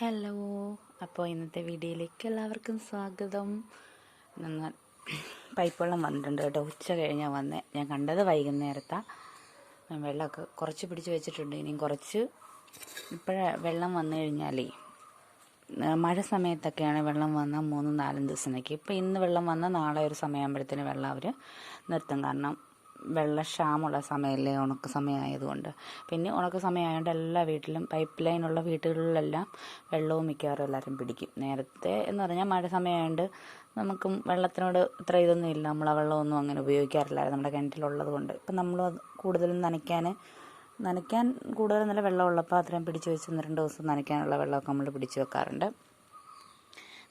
Hello അപ്പോൾ ഇന്നത്തെ വീഡിയോയിലേക്ക് എല്ലാവർക്കും സ്വാഗതം. നിങ്ങൾ പൈപ്പ് വെള്ളം വന്നിട്ടുണ്ട് കേട്ടോ. ഉച്ച കഴിഞ്ഞാൽ വന്നേ. ഞാൻ കണ്ടത് വൈകുന്നേരത്താണ് വെള്ളമൊക്കെ കുറച്ച് പിടിച്ച് വെച്ചിട്ടുണ്ട്. ഇനിയും കുറച്ച് ഇപ്പോഴേ വെള്ളം വന്നു കഴിഞ്ഞാലേ മഴ സമയത്തൊക്കെയാണ് വെള്ളം വന്നാൽ മൂന്നും നാലും ദിവസത്തേക്ക് ഇപ്പോൾ ഇന്ന് വെള്ളം വന്നാൽ നാളെ ഒരു സമയമാകുമ്പോഴത്തേന് വെള്ളം അവർ നിർത്തും. കാരണം വെള്ളക്ഷാമമുള്ള സമയമല്ലേ ഉണക്ക സമയമായതുകൊണ്ട്. പിന്നെ ഉണക്ക സമയമായതുകൊണ്ട് എല്ലാ വീട്ടിലും പൈപ്പ് ലൈനുള്ള വീടുകളിലെല്ലാം വെള്ളവും മിക്കവാറും എല്ലാവരും പിടിക്കും. നേരത്തെ എന്ന് പറഞ്ഞാൽ മഴ സമയമായതുകൊണ്ട് നമുക്കും വെള്ളത്തിനോട് ഇത്ര ഇതൊന്നും ഇല്ല. നമ്മൾ ആ വെള്ളമൊന്നും അങ്ങനെ ഉപയോഗിക്കാറില്ലായിരുന്നു നമ്മുടെ കിണറ്റിലുള്ളത് കൊണ്ട് ഇപ്പം നമ്മൾ കൂടുതലും നനയ്ക്കാൻ നനയ്ക്കാൻ കൂടുതൽ നല്ല വെള്ളമുള്ളപ്പോൾ അത്രയും പിടിച്ച് വെച്ച് ഒന്ന് രണ്ട് ദിവസം നനയ്ക്കാനുള്ള വെള്ളമൊക്കെ നമ്മൾ പിടിച്ച് വെക്കാറുണ്ട്.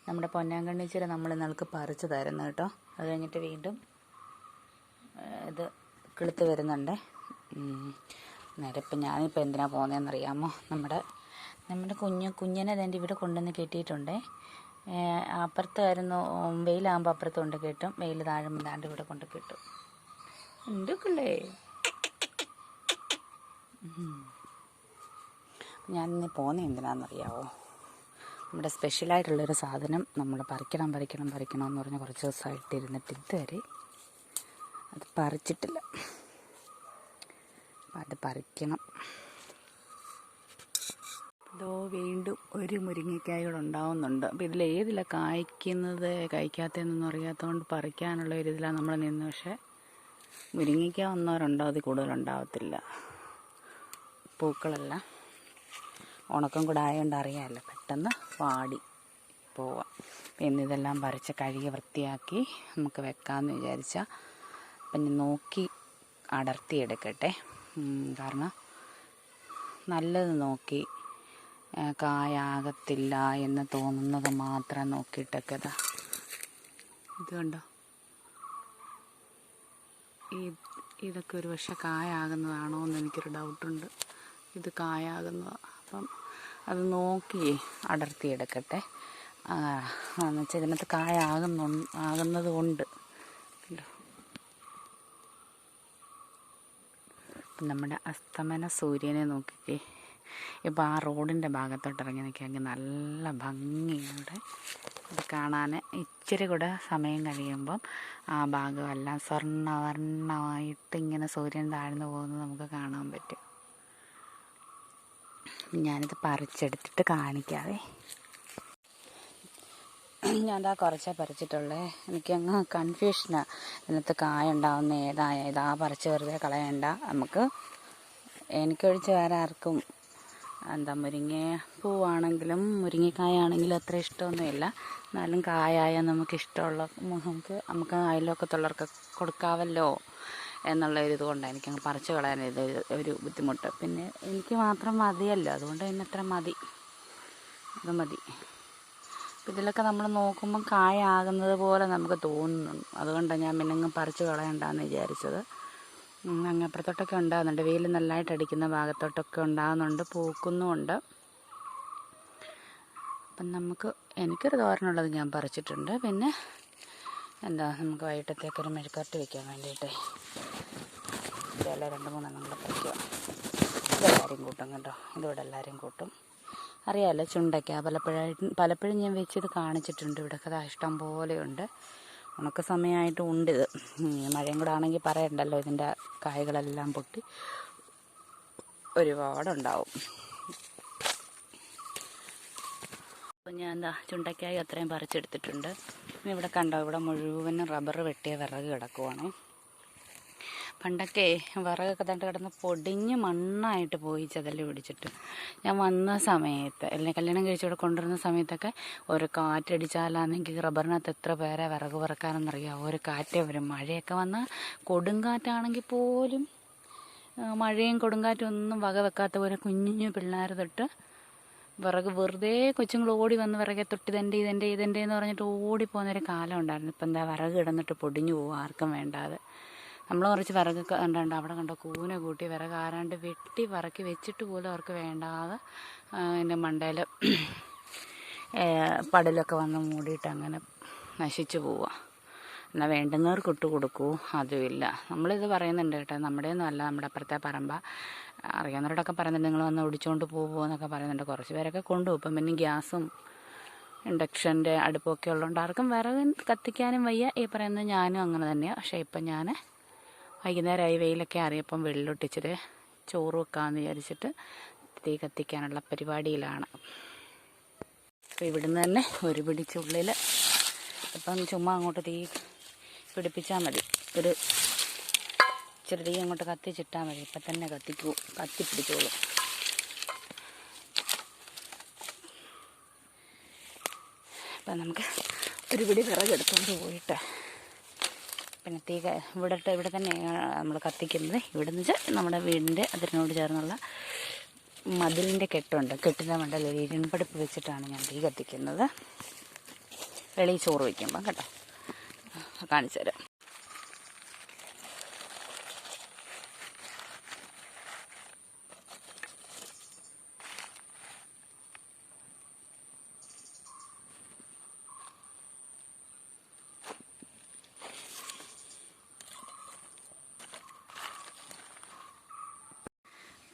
നമ്മുടെ പൊന്നാങ്കണ്ണിച്ചിര നമ്മൾ ഇന്നൾക്ക് പറിച്ചു തരുന്നു കേട്ടോ. അത് കഴിഞ്ഞിട്ട് വീണ്ടും ഇത് കിളുത്ത് വരുന്നുണ്ട്. നേരെ ഇപ്പം ഞാനിപ്പോൾ എന്തിനാണ് പോകുന്നതെന്ന് അറിയാമോ നമ്മുടെ നമ്മുടെ കുഞ്ഞ് കുഞ്ഞിനെ തന്നെ ഇവിടെ കൊണ്ടുവന്ന് കെട്ടിയിട്ടുണ്ടേ. അപ്പുറത്തായിരുന്നു വെയിലാകുമ്പോൾ അപ്പുറത്ത് കൊണ്ട് കെട്ടും. വെയിൽ താഴുമ്പോൾ ദാണ്ട് ഇവിടെ കൊണ്ട് കെട്ടും. എന്തൊക്കെയല്ലേ ഞാനിന്ന് പോകുന്നത് എന്തിനാണെന്നറിയാവോ നമ്മുടെ സ്പെഷ്യലായിട്ടുള്ളൊരു സാധനം നമ്മൾ പറിക്കണം പറിക്കണം പറിക്കണം എന്ന് പറഞ്ഞ് കുറച്ച് ദിവസമായിട്ട് ഇരുന്നിട്ട് ഇതുവരെ അത് പറിച്ചിട്ടില്ല. അപ്പം അത് പറിക്കണം. ഇതോ വീണ്ടും ഒരു മുരിങ്ങക്കായകൾ ഉണ്ടാവുന്നുണ്ട്. അപ്പം ഇതിൽ ഏതിലാണ് കായ്ക്കുന്നത് കായ്ക്കാത്തതെന്നൊന്നും അറിയാത്തതുകൊണ്ട് പറിക്കാനുള്ള ഒരു ഇതിലാണ് നമ്മൾ നിന്ന്. പക്ഷേ മുരിങ്ങയ്ക്ക ഒന്നോ രണ്ടോ അതിൽ കൂടുതലുണ്ടാവത്തില്ല പൂക്കളെല്ലാം. ഉണക്കം കൂടെ ആയതുകൊണ്ട് അറിയാമല്ലോ പെട്ടെന്ന് വാടി പോവാം. എന്നിതെല്ലാം പറിച്ച് കഴുകി വൃത്തിയാക്കി നമുക്ക് വെക്കാമെന്ന് വിചാരിച്ചാൽ ഞാൻ നോക്കി അടർത്തിയെടുക്കട്ടെ. കാരണം നല്ലത് നോക്കി കായാകത്തില്ല എന്ന് തോന്നുന്നത് മാത്രം നോക്കിയിട്ടൊക്കെ ഇതാ ഇത് ഈ ഇതൊക്കെ ഒരു പക്ഷെ കായാകുന്നതാണോ എന്ന് എനിക്കൊരു ഡൗട്ടുണ്ട്. ഇത് കായാകുന്നതാണ് അപ്പം അത് നോക്കി അടർത്തിയെടുക്കട്ടെ. എന്നുവെച്ചാൽ ഇതിനകത്ത് കായാകുന്നു ആകുന്നത് കൊണ്ട് കണ്ടോ ഇപ്പം നമ്മുടെ അസ്തമന സൂര്യനെ നോക്കിക്കേ. ഇപ്പോൾ ആ റോഡിന്റെ ഭാഗത്തോട്ട് ഇറങ്ങി നിൽക്കുകയെങ്കിൽ നല്ല ഭംഗിയോടെ ഇത് കാണാൻ ഇച്ചിരി കൂടെ സമയം കഴിയുമ്പം ആ ഭാഗമെല്ലാം സ്വർണവർണമായിട്ട് ഇങ്ങനെ സൂര്യൻ താഴ്ന്നു പോകുന്നത് നമുക്ക് കാണാൻ പറ്റും. ഞാനിത് പറിച്ചെടുത്തിട്ട് കാണിക്കാവേ. ഞാൻ കുറച്ചേ പറിച്ചിട്ടുള്ളേ. എനിക്കങ്ങ് കൺഫ്യൂഷനാണ് ഇതിനകത്ത് കായ ഉണ്ടാവുന്ന ഏതായ ഇതാ പറിച്ച് വെറുതെ കളയണ്ട. നമുക്ക് എനിക്കൊഴിച്ച് വേറെ ആർക്കും എന്താ മുരിങ്ങ പൂവാണെങ്കിലും മുരിങ്ങക്കായ ആണെങ്കിലും അത്ര ഇഷ്ടമൊന്നുമില്ല. എന്നാലും കായായ നമുക്ക് ഇഷ്ടമുള്ള നമുക്ക് നമുക്ക് അയൽവക്കത്തുള്ളവർക്ക് കൊടുക്കാവല്ലോ എന്നുള്ള ഒരു ഇതുകൊണ്ടാണ് എനിക്കങ്ങ് പറിച്ച് കളയാൻ ഇത് ഒരു ബുദ്ധിമുട്ട്. പിന്നെ എനിക്ക് മാത്രം മതിയല്ലോ. അതുകൊണ്ട് തന്നെ അത്ര മതി. അത് മതി. ഇതിലൊക്കെ നമ്മൾ നോക്കുമ്പം കായ ആകുന്നത് പോലെ നമുക്ക് തോന്നുന്നു. അതുകൊണ്ടാണ് ഞാൻ പിന്നെ പറിച്ചു കളയണ്ടെന്ന് വിചാരിച്ചത്. അങ്ങ് അപ്പുറത്തോട്ടൊക്കെ ഉണ്ടാകുന്നുണ്ട് വെയിൽ നല്ലതായിട്ട് അടിക്കുന്ന ഭാഗത്തോട്ടൊക്കെ ഉണ്ടാകുന്നുണ്ട് പൂക്കുന്നുമുണ്ട്. അപ്പം നമുക്ക് എനിക്കൊരു തോരനുള്ളത് ഞാൻ പറിച്ചിട്ടുണ്ട്. പിന്നെ എന്താ നമുക്ക് വൈകിട്ടത്തേക്ക് ഒരു മെഴുക്കരട്ടി വെക്കാൻ വേണ്ടിയിട്ടേ ഇതെല്ലാം രണ്ട് മൂന്നെണ്ണം കൂടെ ഇതെല്ലാവരും കൂട്ടും കേട്ടോ. ഇതിവിടെ എല്ലാവരും കൂട്ടും. അറിയാമല്ലോ ചുണ്ടയ്ക്ക. പലപ്പോഴായിട്ട് പലപ്പോഴും ഞാൻ വെച്ചത് കാണിച്ചിട്ടുണ്ട് ഇവിടെ. കഥ ഇഷ്ടം പോലെയുണ്ട് ഉണക്ക സമയമായിട്ട് ഉണ്ട് ഇത്. മഴയും കൂടെ ആണെങ്കിൽ പറയണ്ടല്ലോ ഇതിന്റെ കായകളെല്ലാം പൊട്ടി. ഒരുപാടുണ്ടാവും. അപ്പം ഞാൻ എന്താ ചുണ്ടക്കായി അത്രയും പറിച്ചെടുത്തിട്ടുണ്ട്. ഇവിടെ കണ്ടോ ഇവിടെ മുഴുവനും റബ്ബർ വെട്ടിയ വിറക് കിടക്കുവാണ്. പണ്ടൊക്കെ വിറകൊക്കെ തണ്ട് കിടന്ന് പൊടിഞ്ഞ് മണ്ണായിട്ട് പോയി ചതൽ പിടിച്ചിട്ട്. ഞാൻ വന്ന സമയത്ത് അല്ലെങ്കിൽ കല്യാണം കഴിച്ചിവിടെ കൊണ്ടുവരുന്ന സമയത്തൊക്കെ ഒരു കാറ്റടിച്ചാലാണെങ്കിൽ റബ്ബറിനകത്ത് എത്ര പേരെ വിറക് പറക്കാനെന്നറിയാം ഒരു കാറ്റേ വരും. മഴയൊക്കെ വന്നാൽ കൊടുങ്കാറ്റാണെങ്കിൽ പോലും മഴയും കൊടുങ്കാറ്റും ഒന്നും വക വെക്കാത്ത പോലെ കുഞ്ഞു പിള്ളേർ തൊട്ട് വിറക് വെറുതെ കൊച്ചുങ്ങൾ ഓടി വന്ന് വിറകെ തൊട്ട് ഇതെന്റെ ഇതെന്റെ ഇതെന്റെ എന്ന് പറഞ്ഞിട്ട് ഓടിപ്പോകുന്നൊരു കാലം ഉണ്ടായിരുന്നു. ഇപ്പം എന്താ വിറക് കിടന്നിട്ട് പൊടിഞ്ഞു പോകും ആർക്കും വേണ്ടാതെ. നമ്മൾ കുറച്ച് വിറക് കണ്ടുണ്ട് അവിടെ കണ്ടോ? കൂന കൂട്ടി വിറക് ആരാണ്ട് വെട്ടി പറക്കി വെച്ചിട്ട് പോലും അവർക്ക് വേണ്ടാതെ എന്റെ മണ്ടയിൽ പടലൊക്കെ വന്ന് മൂടിയിട്ട് അങ്ങനെ നശിച്ചു പോവുക എന്നാൽ വേണ്ടുന്നവർക്ക് ഇട്ട് കൊടുക്കൂ അതുമില്ല. നമ്മളിത് പറയുന്നുണ്ട് കേട്ടോ. നമ്മുടെയൊന്നും അല്ല നമ്മുടെ അപ്പുറത്തെ പറമ്പ. അറിയാവുന്നവരോടൊക്കെ പറയുന്നുണ്ട് നിങ്ങൾ വന്ന് ഒടിച്ചുകൊണ്ട് പോകുമോ എന്നൊക്കെ പറയുന്നുണ്ട്. കുറച്ച് പേരൊക്കെ കൊണ്ടുപോകും ഇപ്പം പിന്നെ ഗ്യാസും ഇൻഡക്ഷന്റെ അടുപ്പൊക്കെ ഉള്ളതുകൊണ്ട് ആർക്കും വിറക് കത്തിക്കാനും വയ്യ. ഈ പറയുന്നത് ഞാനും അങ്ങനെ തന്നെയാണ് പക്ഷേ ഇപ്പം ഞാൻ വൈകുന്നേരമായി വെയിലൊക്കെ അറിയപ്പം വെള്ളൊട്ടിച്ചിട്ട് ചോറ് വെക്കാമെന്ന് വിചാരിച്ചിട്ട് തീ കത്തിക്കാനുള്ള പരിപാടിയിലാണ്. അപ്പോൾ ഇവിടുന്ന് തന്നെ ഒരു പിടിച്ചുള്ളിൽ ഇപ്പം ചുമ്മാ അങ്ങോട്ട് തീ പിടിപ്പിച്ചാൽ മതി. ഒരു ഇച്ചിരി തീ അങ്ങോട്ട് കത്തിച്ചിട്ടാൽ മതി. ഇപ്പം തന്നെ കത്തിക്കൂ കത്തിപ്പിടിച്ചോളൂ. അപ്പം നമുക്ക് ഒരു പിടി വിറകെടുത്തുകൊണ്ട് പോയിട്ട് പിന്നെ തീ ഇവിടെ ഇവിടെ തന്നെ നമ്മൾ കത്തിക്കുന്നത്. ഇവിടെ നിന്ന് വെച്ചാൽ നമ്മുടെ വീടിന്റെ അതിരിനോട് ചേർന്നുള്ള മതിലിന്റെ കെട്ടുണ്ട്. കെട്ടിന്റെ മണ്ടല ഒരു ഇരുമ്പടുപ്പ് വെച്ചിട്ടാണ് ഞാൻ തീ കത്തിക്കുന്നത്. വെളിയിൽ ചോറ് വയ്ക്കുമ്പം കേട്ടോ. കാണിച്ചു തരാം.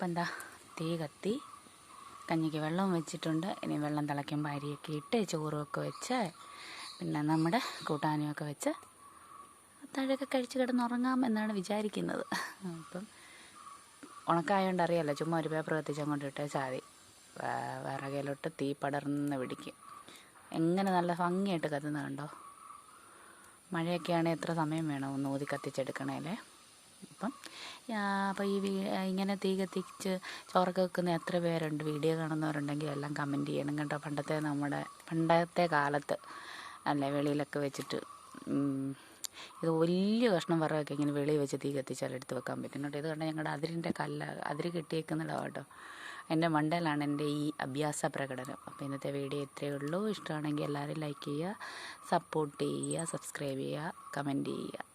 ഇപ്പം എന്താ തീ കത്തി കഞ്ഞിക്ക് വെള്ളം വെച്ചിട്ടുണ്ട്. ഇനി വെള്ളം തിളയ്ക്കുമ്പോൾ അരിയൊക്കെ ഇട്ട് ചോറുമൊക്കെ വെച്ച് പിന്നെ നമ്മുടെ കൂട്ടാനുമൊക്കെ വെച്ച് താഴെയൊക്കെ കഴിച്ച് കിടന്നുറങ്ങാം എന്നാണ് വിചാരിക്കുന്നത്. അപ്പം ഉണക്കായതുകൊണ്ട് അറിയാമല്ലോ ചുമ്മാ ഒരു പേപ്പർ അങ്ങോട്ട് ഇട്ടേ ചാതി വിറകയിലോട്ട് തീ പടർന്ന് പിടിക്കും. എങ്ങനെ നല്ല ഭംഗിയായിട്ട് കത്തുന്നത് കണ്ടോ? മഴയൊക്കെ എത്ര സമയം വേണം ഒന്ന് ഊതി കത്തിച്ചെടുക്കണേലേ? അപ്പം അപ്പോൾ ഈ ഇങ്ങനെ തീ കത്തിച്ച് ചോറൊക്കെ വെക്കുന്ന എത്ര പേരുണ്ട്? വീഡിയോ കാണുന്നവരുണ്ടെങ്കിൽ എല്ലാം കമന്റ് ചെയ്യണം കേട്ടോ. പണ്ടത്തെ നമ്മുടെ പണ്ടത്തെ കാലത്ത് അല്ലേ വെളിയിലൊക്കെ വെച്ചിട്ട് ഇത് വലിയ കഷ്ണം വിറകൊക്കെ ഇങ്ങനെ വെളിയിൽ വെച്ച് തീ കത്തിച്ചാൽ എടുത്ത് വെക്കാൻ പറ്റും കേട്ടോ. ഇത് കണ്ടാൽ ഞങ്ങളുടെ അതിരിന്റെ കല്ല അതിര് കെട്ടിയേക്കുന്നില്ല കേട്ടോ. എന്റെ മണ്ടയിലാണ് എന്റെ ഈ അഭ്യാസ പ്രകടനം. അപ്പോൾ ഇന്നത്തെ വീഡിയോ ഇത്രയേ ഉള്ളൂ. ഇഷ്ടമാണെങ്കിൽ എല്ലാവരും ലൈക്ക് ചെയ്യുക സപ്പോർട്ട് ചെയ്യുക സബ്സ്ക്രൈബ് ചെയ്യുക കമന്റ് ചെയ്യുക.